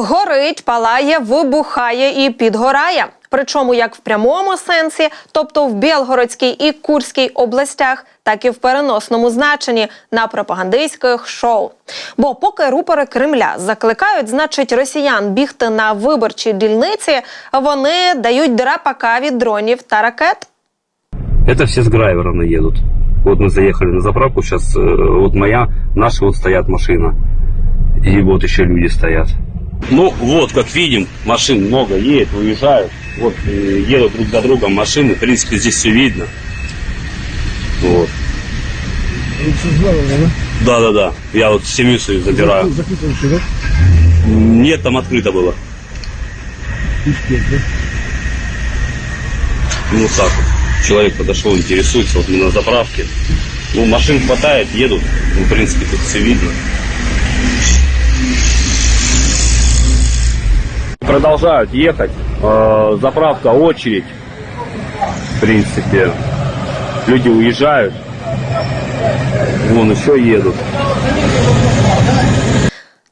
Горить, палає, вибухає і підгорає. Причому як в прямому сенсі, тобто в Білгородській і Курській областях, так і в переносному значенні на пропагандистських шоу. Бо поки рупори Кремля закликають, значить, росіян бігти на виборчі дільниці, вони дають драпака від дронів та ракет. Это все с Грайверона едут. Вот мы заехали на заправку, сейчас вот моя, наши вот стоят машина. И вот еще люди стоят. Ну вот, как видим, машин много едет, уезжают. Вот э, едут друг за другом машины, в принципе, здесь все видно. Вот. Да, да, да. Я вот семью свою забираю. Закрыто еще, да? Нет, там открыто было. Успех, да? Ну вот так вот. Человек подошел, интересуется, вот мы на заправке. Ну, машин хватает, едут. Ну, в принципе, тут все видно. Продолжают ехать. Э, заправка, очередь. В принципе, люди уезжают. Вон еще едут.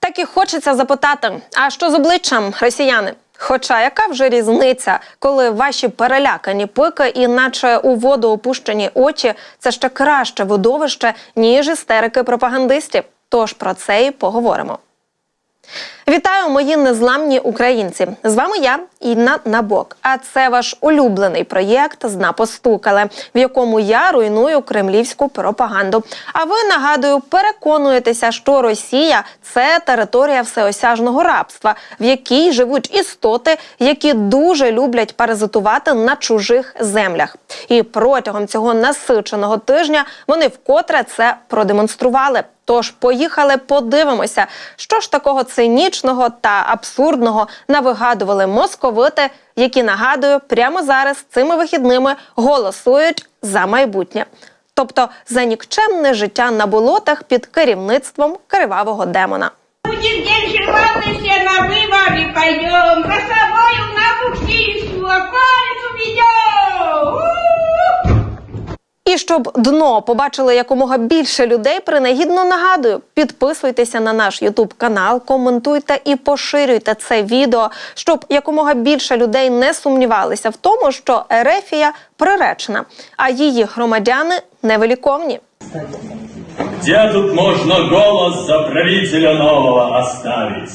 Так і хочеться запитати: а що з обличчям росіяни? Хоча яка вже різниця, коли ваші перелякані пики і наче у воду опущені очі, це ще краще видовище, ніж істерики пропагандистів. Тож про це і поговоримо. Вітаю, мої незламні українці! З вами я, Інна Набок. А це ваш улюблений проєкт «Зна постукали», в якому я руйную кремлівську пропаганду. А ви нагадую, переконуєтеся, що Росія це територія всеосяжного рабства, в якій живуть істоти, які дуже люблять паразитувати на чужих землях. І протягом цього насиченого тижня вони вкотре це продемонстрували. Тож поїхали, подивимося, що ж такого цинічного та абсурдного навигадували московити, які нагадую прямо зараз цими вихідними голосують за майбутнє, тобто за нікчемне життя на болотах під керівництвом кривавого демона. Будет день желанный, все на выборы пойдем, Росовую на Бухтинскую, околицу ведем. І щоб дно побачили якомога більше людей, принагідно нагадую, підписуйтеся на наш Ютуб канал, коментуйте і поширюйте це відео, щоб якомога більше людей не сумнівалися в тому, що Ерефія приречена, а її громадяни невиліковні. Где тут можно голос за правителя нового оставить?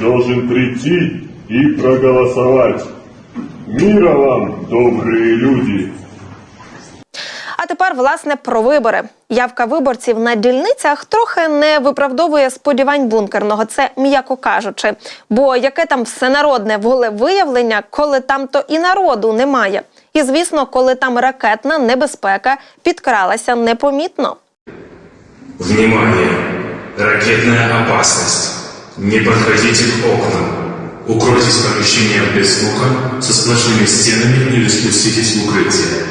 должен прийти и проголосовать. Мира вам, добрые люди! А тепер, власне, про вибори. Явка виборців на дільницях трохи не виправдовує сподівань бункерного. Це м'яко кажучи. Бо яке там всенародне волевиявлення, коли там то і народу немає. І звісно, коли там ракетна небезпека підкралася непомітно. Внимание! Ракетная опасность. Не подходите к окнам. Укройтесь в помещениях без звука, со сплошными стенами или спуститесь в укрытие.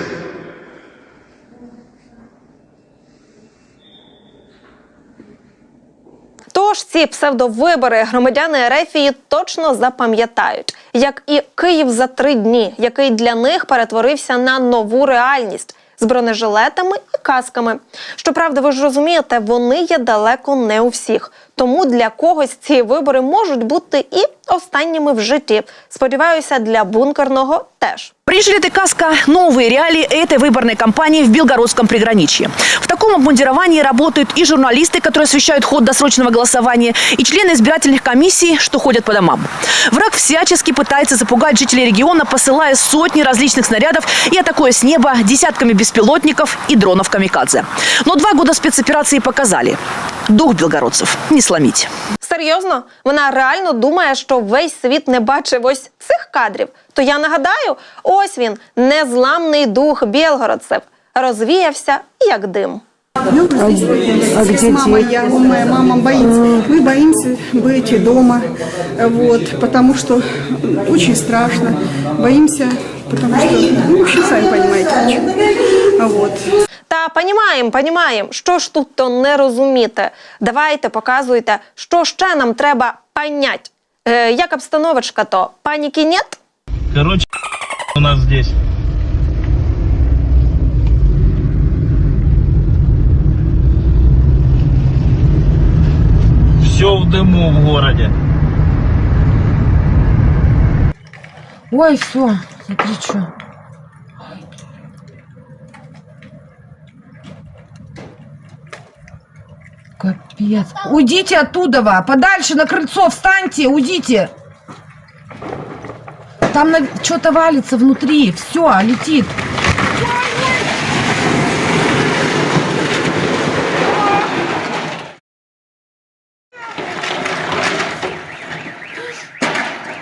Тож ці псевдовибори громадяни Ерефії точно запам'ятають, як і Київ за три дні, який для них перетворився на нову реальність з бронежилетами і касками. Щоправда, ви ж розумієте, вони є далеко не у всіх. Тому для когось ці вибори можуть бути і останніми в житті. Сподіваюся, для бункерного теж. Бронежилеты каска – новые реалии этой выборной кампании в Белгородском приграничье. В таком обмундировании работают и журналисты, которые освещают ход досрочного голосования, и члены избирательных комиссий, что ходят по домам. Враг всячески пытается запугать жителей региона, посылая сотни различных снарядов и атакуя с неба десятками беспилотников и дронов «Камикадзе». Но два года спецоперации показали – дух белгородцев не сломить. Серйозно, вона реально думає, що весь світ не бачив ось цих кадрів. То я нагадаю, ось він, незламний дух білгородцев, розвіявся як дим. А где мама, я, моя мама боится. Мы боимся быть дома, вот, потому что очень страшно. Боимся, потому что, ну, в общем, сами понимаете, почему. Вот. Та понімаєм, понімаєм, що ж тут то не розуміти. Давайте показуйте, що ще нам треба понять. Е, як обстановочка то? Паніки нет? Короче, у нас здесь. Все в дыму в городе. Ой, все, смотри, что. Капец. Уйдите оттуда, подальше на крыльцо встаньте, уйдите. Там что-то валится внутри, все, летит.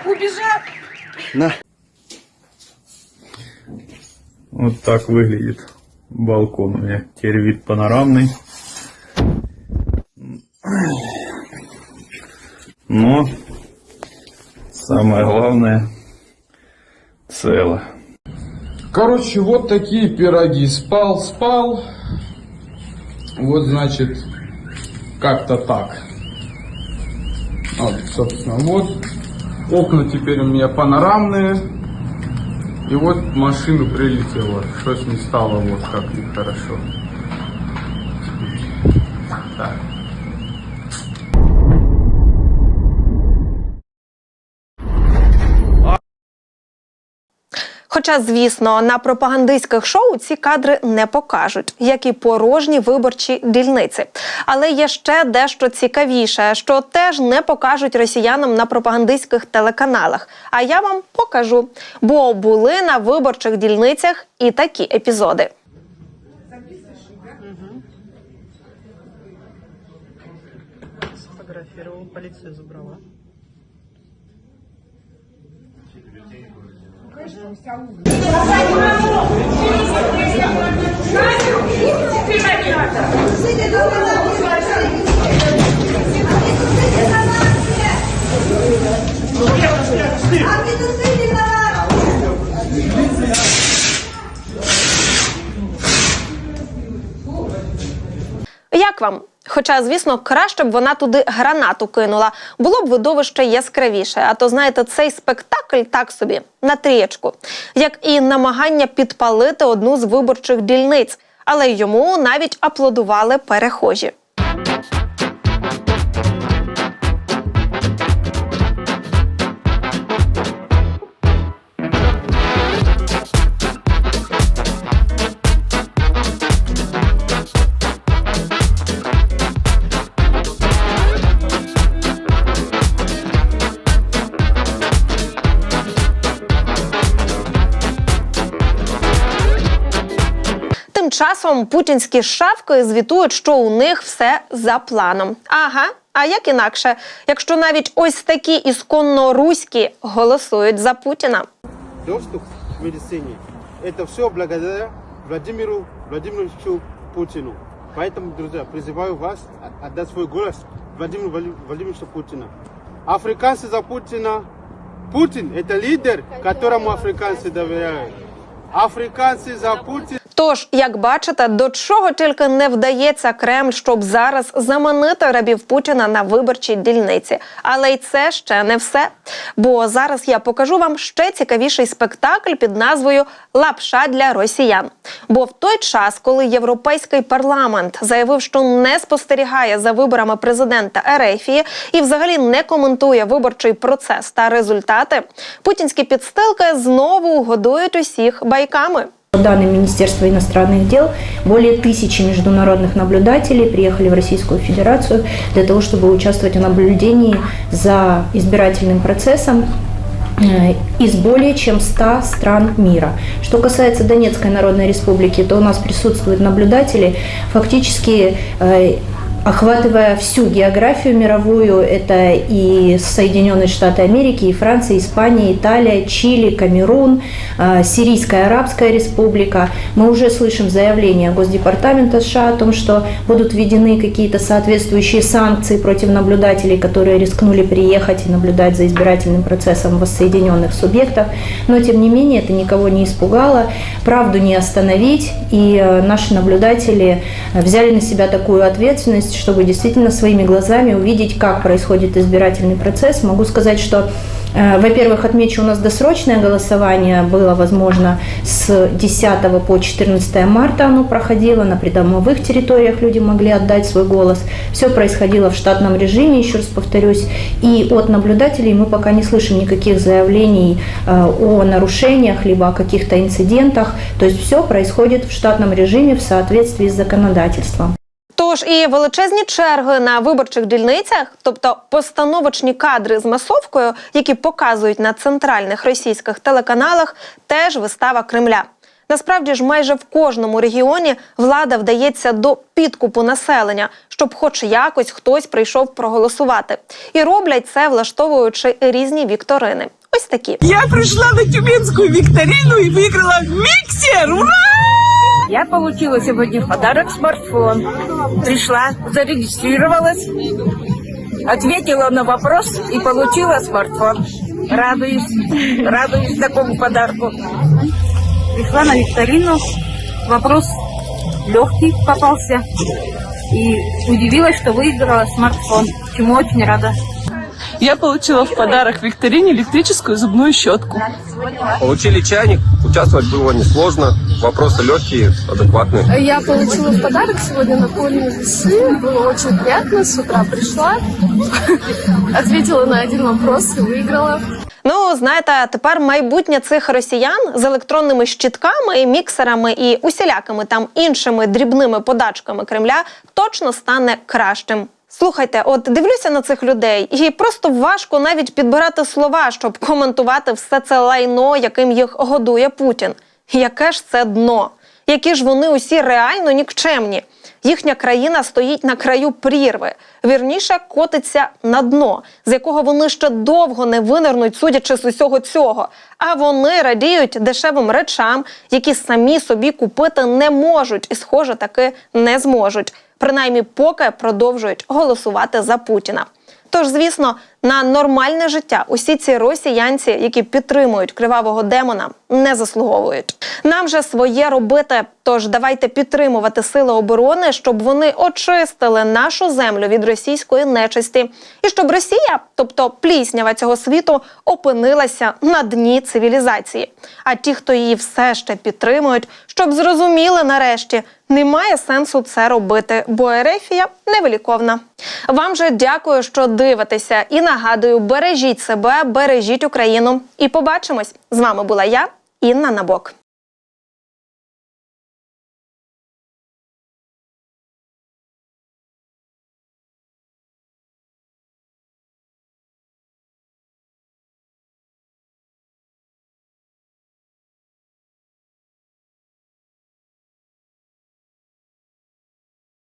Убежал. Вот так выглядит балкон у меня. Теперь вид панорамный. Но самое главное цело. Короче, вот такие пироги. Спал, спал. Вот, значит, как-то так. Вот, собственно, вот. Окна теперь у меня панорамные. И вот машину прилетело. Что с ней стало, вот как нехорошо. Так. Хоча, звісно, на пропагандистських шоу ці кадри не покажуть, як і порожні виборчі дільниці. Але є ще дещо цікавіше, що теж не покажуть росіянам на пропагандистських телеканалах. А я вам покажу, бо були на виборчих дільницях і такі епізоди. Сфотографировал, полицию забрала. Як вам? Хоча, звісно, краще б вона туди гранату кинула. Було б видовище яскравіше. А то, знаєте, цей спектакль так собі на трієчку, як і намагання підпалити одну з виборчих дільниць. Але йому навіть аплодували перехожі. часом путінські шавки звітують, що у них все за планом. Ага. А як інакше, якщо навіть ось такі ісконно руські голосують за Путіна? Доступ к медицине – это все благодаря Владимиру Владимировичу Путину. Поэтому, друзья, призываю вас о- отдать свой голос Владимиру Влади- Владимировичу Путину. Африканцы за Путина. Путин – это лидер, которому африканцы доверяют. Африканцы за Путина. Тож, як бачите, до чого тільки не вдається Кремль, щоб зараз заманити рабів Путіна на виборчій дільниці. Але й це ще не все. Бо зараз я покажу вам ще цікавіший спектакль під назвою Лапша для росіян. Бо в той час, коли європейський парламент заявив, що не спостерігає за виборами президента Ерефії і взагалі не коментує виборчий процес та результати, путінські підстилки знову годують усіх байками. По данным Министерства иностранных дел, более тысячи международных наблюдателей приехали в Российскую Федерацию для того, чтобы участвовать в наблюдении за избирательным процессом э, из более чем 100 стран мира. Что касается Донецкой Народной Республики, то у нас присутствуют наблюдатели, фактически э, охватывая всю географию мировую, это и Соединенные Штаты Америки, и Франция, Испания, Италия, Чили, Камерун, э, Сирийская Арабская Республика. Мы уже слышим заявление Госдепартамента США о том, что будут введены какие-то соответствующие санкции против наблюдателей, которые рискнули приехать и наблюдать за избирательным процессом воссоединенных субъектов. Но, тем не менее, это никого не испугало. Правду не остановить, и э, наши наблюдатели взяли на себя такую ответственность, чтобы действительно своими глазами увидеть, как происходит избирательный процесс. Могу сказать, что Э, Во-первых, отмечу, у нас досрочное голосование было возможно с 10 по 14 марта оно проходило, на придомовых территориях люди могли отдать свой голос. Все происходило в штатном режиме, еще раз повторюсь, и от наблюдателей мы пока не слышим никаких заявлений э, о нарушениях, либо о каких-то инцидентах, то есть все происходит в штатном режиме в соответствии с законодательством. Тож і величезні черги на виборчих дільницях, тобто постановочні кадри з масовкою, які показують на центральних російських телеканалах, теж вистава Кремля. Насправді ж, майже в кожному регіоні влада вдається до підкупу населення, щоб хоч якось хтось прийшов проголосувати. І роблять це, влаштовуючи різні вікторини. Ось такі. Я пришла на тюменскую викторину и выиграла миксер! Ура! Я получила сегодня в подарок смартфон. Пришла, зарегистрировалась, ответила на вопрос и получила смартфон. Радуюсь, радуюсь такому подарку. Пришла на викторину, вопрос легкий попался. И удивилась, что выиграла смартфон, чему очень рада. Я получила в подарок в викторине электрическую зубную щетку. Получили чайник, участвовать было несложно, вопросы легкие, адекватные. Я получила в подарок сегодня напольные весы. Было очень приятно. С утра пришла, ответила на один вопрос и выиграла. Ну, знаєте, тепер майбутнє цих росіян з електронними щітками, і міксерами і усілякими там іншими дрібними подачками Кремля точно стане кращим. Слухайте, от дивлюся на цих людей, і просто важко навіть підбирати слова, щоб коментувати все це лайно, яким їх годує Путін. Яке ж це дно? Які ж вони усі реально нікчемні? Їхня країна стоїть на краю прірви, вірніше котиться на дно, з якого вони ще довго не винирнуть, судячи з усього цього. А вони радіють дешевим речам, які самі собі купити не можуть, і, схоже, таки не зможуть. Принаймні, поки продовжують голосувати за Путіна. Тож, звісно, на нормальне життя усі ці росіянці, які підтримують кривавого демона, не заслуговують. Нам же своє робити. Тож давайте підтримувати сили оборони, щоб вони очистили нашу землю від російської нечисті, і щоб Росія, тобто пліснява цього світу, опинилася на дні цивілізації. А ті, хто її все ще підтримують, щоб зрозуміли нарешті, немає сенсу це робити, бо Ерефія невиліковна. Вам же дякую, що дивитеся, і нагадую, бережіть себе, бережіть Україну. І побачимось. З вами була я, Інна Набок.